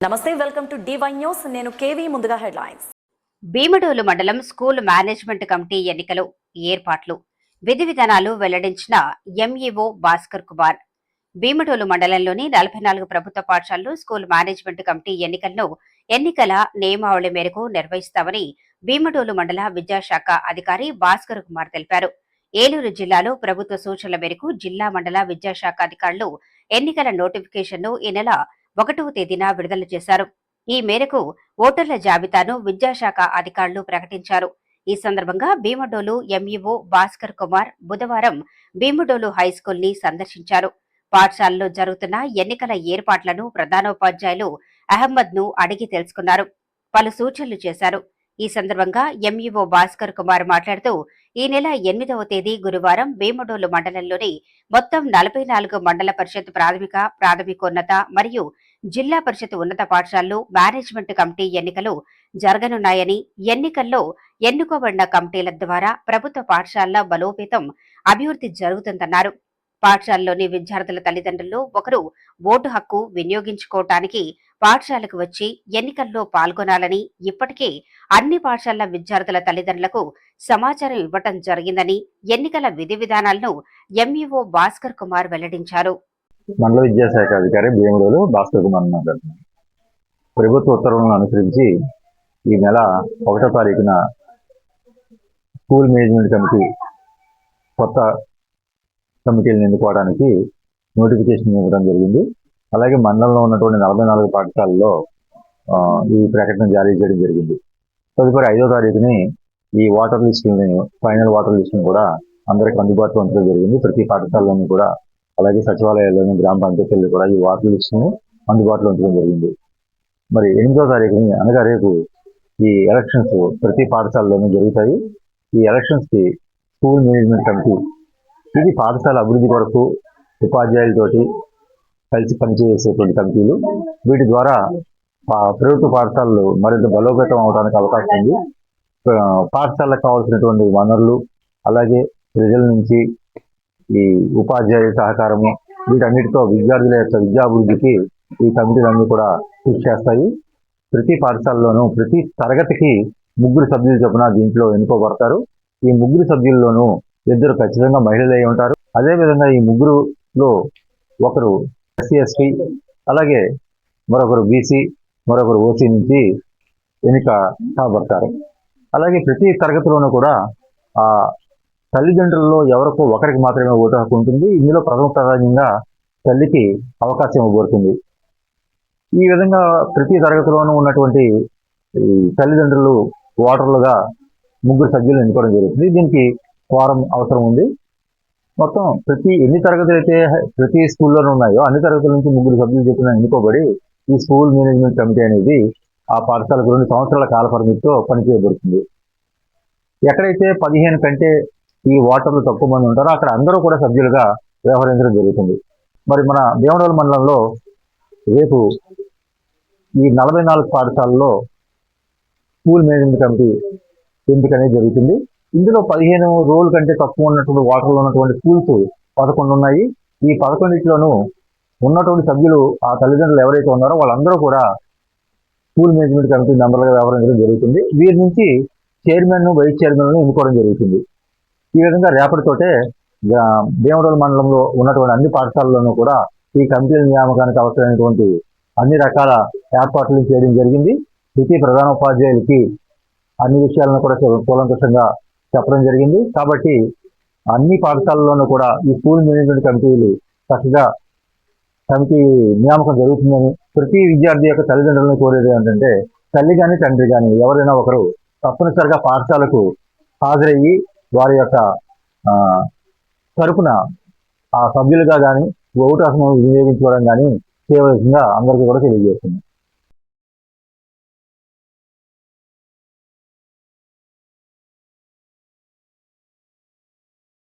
నమస్తే welcome to DY news నేను KV ముందుగా హెడ్లైన్స్. భీమడోలు మండలం స్కూల్ మేనేజ్మెంట్ కమిటీ ఎన్నికలు ఏర్పాట్లు. విధి విధానాలు వెల్లడించిన ఎంఈఓ భాస్కర్ కుమార్. భీమడోలు మండలంలోని నలభై నాలుగు ప్రభుత్వ పాఠశాలలు స్కూల్ మేనేజ్మెంట్ కమిటీ ఎన్నికలను ఎన్నికల నియమావళి మేరకు నిర్వహిస్తామని భీమడోలు మండల విద్యాశాఖ అధికారి భాస్కర్ కుమార్ తెలిపారు. ఏలూరు జిల్లాలో ప్రభుత్వ సూచనల మేరకు జిల్లా మండల విద్యాశాఖ అధికారులు ఎన్నికల నోటిఫికేషన్ను ఈ నెల ఒకటవ తేదీన విడుదల చేశారు. ఈ మేరకు ఓటర్ల జాబితాను విద్యాశాఖ అధికారులు ప్రకటించారు. ఈ సందర్భంగా భీమడోలు ఎంఈఓ భాస్కర్ కుమార్ బుధవారం భీమడోలు హైస్కూల్ని సందర్శించారు. పాఠశాలలో జరుగుతున్న ఎన్నికల ఏర్పాట్లను ప్రధానోపాధ్యాయులు అహ్మద్ను అడిగి తెలుసుకున్నారు. పలు సూచనలు చేశారు. ఈ సందర్భంగా ఎంఈఓ భాస్కర్ కుమార్ మాట్లాడుతూ ఈ నెల ఎనిమిదవ తేదీ గురువారం భీమడోలు మండలంలోని మొత్తం నలభై నాలుగు మండల పరిషత్ ప్రాథమిక ప్రాథమికోన్నత మరియు జిల్లా పరిషత్ ఉన్నత పాఠశాలలు మేనేజ్మెంట్ కమిటీ ఎన్నికలు జరగనున్నాయని ఎన్నికల్లో ఎన్నుకోబడిన కమిటీల ద్వారా ప్రభుత్వ పాఠశాలల బలోపేతం అభివృద్ధి జరుగుతుందన్నారు. పాఠశాలలోని విద్యార్థుల తల్లిదండ్రులు ఒకరు ఓటు హక్కు వినియోగించుకోవటానికి పాఠశాలకు వచ్చి ఎన్నికల్లో పాల్గొనాలని ఇప్పటికే అన్ని పాఠశాలల విద్యార్థుల తల్లిదండ్రులకు సమాచారం ఇవ్వటం జరిగిందని ఎన్నికల విధి విధానాలను ఎంఈఓ భాస్కర్ కుమార్ వెల్లడించారు. మండల విద్యాశాఖ అధికారి భీముడు భాస్కర్ కుమార్ మాట్లాడుతున్నాను ప్రభుత్వ ఉత్తర్వులను అనుసరించి ఈ నెల ఒకటో తారీఖున స్కూల్ మేనేజ్మెంట్ కమిటీ కొత్త కమిటీలను ఎన్నుకోవడానికి నోటిఫికేషన్ ఇవ్వడం జరిగింది. అలాగే మండలంలో ఉన్నటువంటి నలభై నాలుగు పాఠశాలల్లో ఈ ప్రకటన జారీ చేయడం జరిగింది. తదుపరి ఐదో తారీఖుని ఈ వాటర్ లిస్టులని ఫైనల్ వాటర్ లిస్టుని కూడా అందరికి అందుబాటులో ఉంచడం జరిగింది. ప్రతి పాఠశాలలోనూ కూడా అలాగే సచివాలయాల్లోని గ్రామ పంచాయతీల్లో కూడా ఈ వాటర్ లిస్టును అందుబాటులో ఉంచడం జరిగింది. మరి ఎనిమిదో తారీఖుని అనగా రేపు ఈ ఎలక్షన్స్ ప్రతి పాఠశాలలోనూ జరుగుతాయి. ఈ ఎలక్షన్స్కి స్కూల్ మేనేజ్మెంట్ కమిటీ ఇది పాఠశాల అభివృద్ధి కొరకు ఉపాధ్యాయులతోటి కలిసి పనిచేసేటువంటి కమిటీలు. వీటి ద్వారా ప్రభుత్వ పాఠశాలలు మరింత బలోపేతం అవడానికి అవకాశం ఉంది. పాఠశాలకు కావాల్సినటువంటి వనరులు అలాగే ప్రజల నుంచి ఈ ఉపాధ్యాయుల సహకారము వీటన్నిటితో విద్యార్థుల యొక్క విద్యాభివృద్ధికి ఈ కమిటీలన్నీ కూడా కృషి చేస్తాయి. ప్రతి పాఠశాలలోనూ ప్రతి తరగతికి ముగ్గురు సభ్యులు చొప్పున దీంట్లో ఎన్నుకోబడతారు. ఈ ముగ్గురు సభ్యుల్లోనూ ఇద్దరు ఖచ్చితంగా మహిళలు అయి ఉంటారు. అదేవిధంగా ఈ ముగ్గురులో ఒకరు ఎస్సీ ఎస్టీ అలాగే మరొకరు బీసీ మరొకరు ఓసీ నుంచి ఎన్నిక కాబడతారు. అలాగే ప్రతి తరగతిలోనూ కూడా ఆ తల్లిదండ్రుల్లో ఎవరికో ఒకరికి మాత్రమే ఓటు హక్కు ఉంటుంది. ఇందులో ప్రథమ ప్రాధాన్యంగా తల్లికి అవకాశం ఇవ్వబడుతుంది. ఈ విధంగా ప్రతి తరగతిలోనూ ఉన్నటువంటి ఈ తల్లిదండ్రులు ఓటర్లుగా ముగ్గురు సభ్యులు ఎన్నుకోవడం జరుగుతుంది. దీనికి వారం అవసరం ఉంది. మొత్తం ప్రతి ఎన్ని తరగతులు అయితే ప్రతి స్కూల్లోనూ ఉన్నాయో అన్ని తరగతుల నుంచి ముగ్గురు సభ్యులు చెప్పిన ఎన్నుకోబడి ఈ స్కూల్ మేనేజ్మెంట్ కమిటీ అనేది ఆ పాఠశాలకు రెండు సంవత్సరాల కాల పరిమితితో పనిచేయబడుతుంది. ఎక్కడైతే పదిహేను కంటే ఈ ఓటర్లు తక్కువ మంది ఉంటారో అక్కడ అందరూ కూడా సభ్యులుగా వ్యవహరించడం జరుగుతుంది. మరి మన భీమడోలు మండలంలో రేపు ఈ నలభై నాలుగు పాఠశాలలో స్కూల్ మేనేజ్మెంట్ కమిటీ ఎంపిక అనేది జరుగుతుంది. ఇందులో పదిహేను రోజుల కంటే తక్కువ ఉన్నటువంటి వాటర్లో ఉన్నటువంటి స్కూల్స్ పదకొండు ఉన్నాయి. ఈ పదకొండిట్లోనూ ఉన్నటువంటి సభ్యులు ఆ తల్లిదండ్రులు ఎవరైతే ఉన్నారో వాళ్ళందరూ కూడా స్కూల్ మేనేజ్మెంట్ కమిటీ మెంబర్లుగా వ్యవహరించడం జరుగుతుంది. వీరి నుంచి చైర్మన్ వైస్ చైర్మన్ను ఎన్నుకోవడం జరుగుతుంది. ఈ విధంగా రేపటితోటే ఆ, భీమడోలు మండలంలో ఉన్నటువంటి అన్ని పాఠశాలల్లోనూ కూడా ఈ కమిటీల నియామకానికి అవసరమైనటువంటి అన్ని రకాల ఏర్పాట్లు చేయడం జరిగింది. ప్రతి ప్రధాన ఉపాధ్యాయులకి అన్ని విషయాలను కూడా కూలంకషంగా చెప్పడం జరిగింది. కాబట్టి అన్ని పాఠశాలల్లోనూ కూడా ఈ స్కూల్ మేనేజ్మెంట్ కమిటీలు చక్కగా కమిటీ నియామకం జరుగుతుందని ప్రతి విద్యార్థి యొక్క తల్లిదండ్రులను కోరేది ఏంటంటే తల్లి కానీ తండ్రి కానీ ఎవరైనా ఒకరు తప్పనిసరిగా పాఠశాలకు హాజరయ్యి వారి యొక్క తరపున ఆ సభ్యులుగా కానీ ఓటు వినియోగించుకోవడం కానీ చేయవలసిందిగా అందరికీ కూడా తెలియజేస్తుంది